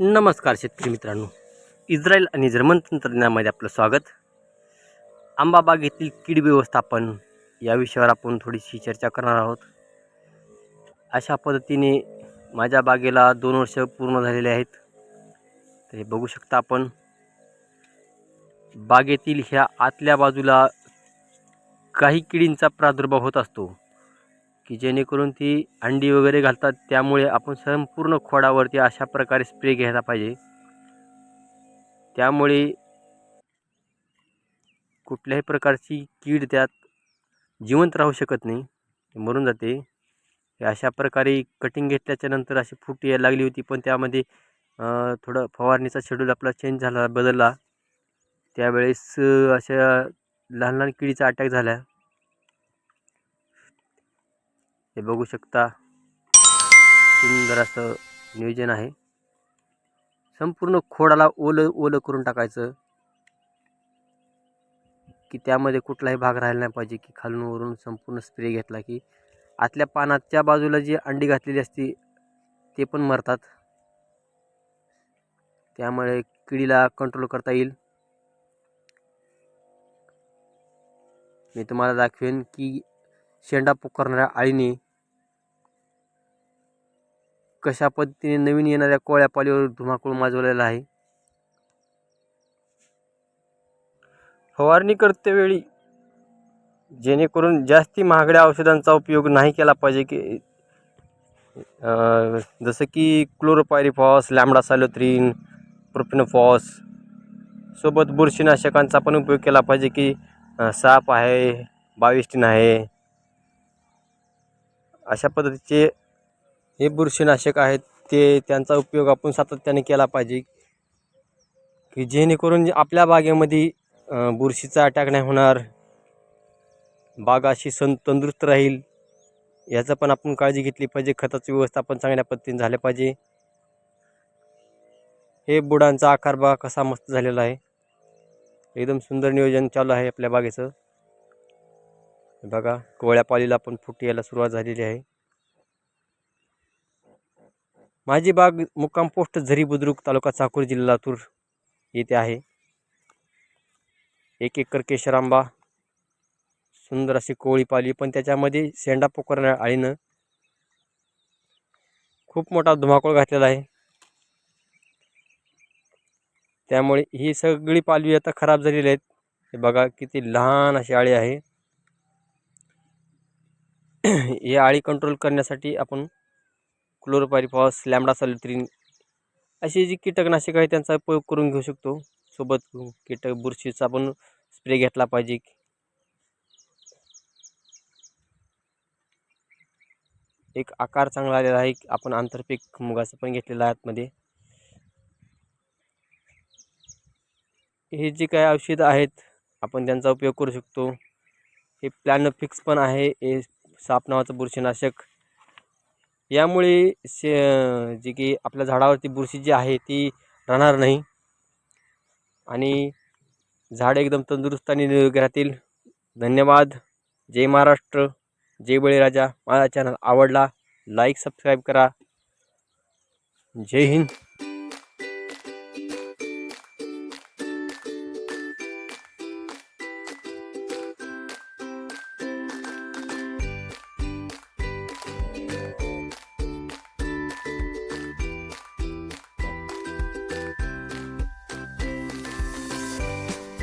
नमस्कार शेतकरी मित्रांनो. इस्रायल आणि जर्मन तंत्रज्ञानामध्ये आपलं स्वागत. आंबाबागेतील कीड व्यवस्थापन या विषयावर आपण थोडीशी चर्चा करणार आहोत. अशा पद्धतीने माझ्या बागेला दोन वर्ष पूर्ण झालेले आहेत. तर हे बघू शकता आपण. बागेतील ह्या आतल्या बाजूला काही किडींचा प्रादुर्भाव होत असतो. की जेणेकरून ती अंडी वगैरे घालतात. त्यामुळे आपण संपूर्ण खोडावरती अशा प्रकारे स्प्रे घ्यायला पाहिजे. त्यामुळे कुठल्याही प्रकारची कीड त्यात जिवंत राहू शकत नाही. मरून जाते. अशा प्रकारे कटिंग घेतल्याच्या नंतर अशी फूट यायला लागली होती पण त्यामध्ये थोडं फवारणीचा शेड्यूल आपला चेंज झाला बदलला. त्यावेळेस अशा लहान लहान किडीचा अटॅक झाला. हे बघू शकता. सुंदर असं नियोजन आहे. संपूर्ण खोडाला ओलं ओलं करून टाकायचं. की त्यामध्ये कुठलाही भाग राहिला नाही पाहिजे की खालून वरून संपूर्ण स्प्रे घेतला की आतल्या पानाच्या बाजूला जी अंडी घातलेली असते ते पण मरतात. त्यामुळे किडीला कंट्रोल करता येईल. मी तुम्हाला दाखवेन की शेंडा पुकारणाऱ्या आळीने कशा पद्धतीने नवीन येणाऱ्या कोळ्या पालीवर धुमाकूळ माजवलेला आहे? फवारणी करतेवेळी जेणेकरून जास्ती महागड्या औषधांचा उपयोग नाही केला पाहिजे की जसं की क्लोरोपायरीफॉस लॅमडा सॅलोथ्रीन प्रोपिनोफॉस सोबत बुरशीनाशकांचा पण उपयोग केला पाहिजे की साप आहे बाविस्टीन आहे अशा पद्धतीचे हे बुरशीनाशक आहेत ते त्यांचा उपयोग आपण सातत्याने केला पाहिजे की जेणेकरून आपल्या बागेमध्ये बुरशीचा अटॅक नाही होणार बाग अशी सं तंदुरुस्त राहील याचं पण आपण काळजी घेतली पाहिजे खताचं व्यवस्थापन चांगल्या पद्धतीने झालं पाहिजे. हे बुडांचा आकार बाग कसा मस्त झालेला आहे. एकदम सुंदर नियोजन चालू आहे आपल्या बागेचं. बघा कोवळ्या पालीला पण फुटी यायला सुरुवात झालेली आहे. माझी बाग मुक्काम पोस्ट झरी बुद्रुक तालुका चाकूर जिल्हा लातूर येथे आहे. एक एकर केशर आंबा सुंदर अशी कोळी पाली पण त्याच्यामध्ये शेंडा पोकरण्या आळीनं खूप मोठा धुमाकूळ घातलेला आहे. त्यामुळे ही सगळी पालवी आता खराब झालेली आहेत. हे बघा किती लहान अशी आळी आहे. ही आळी कंट्रोल करण्यासाठी आपण क्लोरोपायरीफॉस लॅमडा सॅल्युथ्रीन अशी जी कीटकनाशक आहे त्यांचा उपयोग करून घेऊ शकतो. सोबत कीटक बुरशीचा पण स्प्रे घेतला पाहिजे. एक आकार चांगला आलेला आहे आपण आंतरपीक मुगाचं पण घेतलेलं आहे आतमध्ये. हे जे काही औषधं आहेत आपण त्यांचा उपयोग करू शकतो. हे प्लॅनोफिक्स पण आहे हे साप नावाचं बुरशीनाशक. यामुळे शे जे की आपल्या झाडावरती बुरशी जी आहे ती राहणार नाही. आणि झाड एकदम तंदुरुस्त आणि निरोगी राहतील. धन्यवाद. जय महाराष्ट्र. जय बळीराजा. माझा चॅनल आवडला लाईक सबस्क्राईब करा. जय हिंद.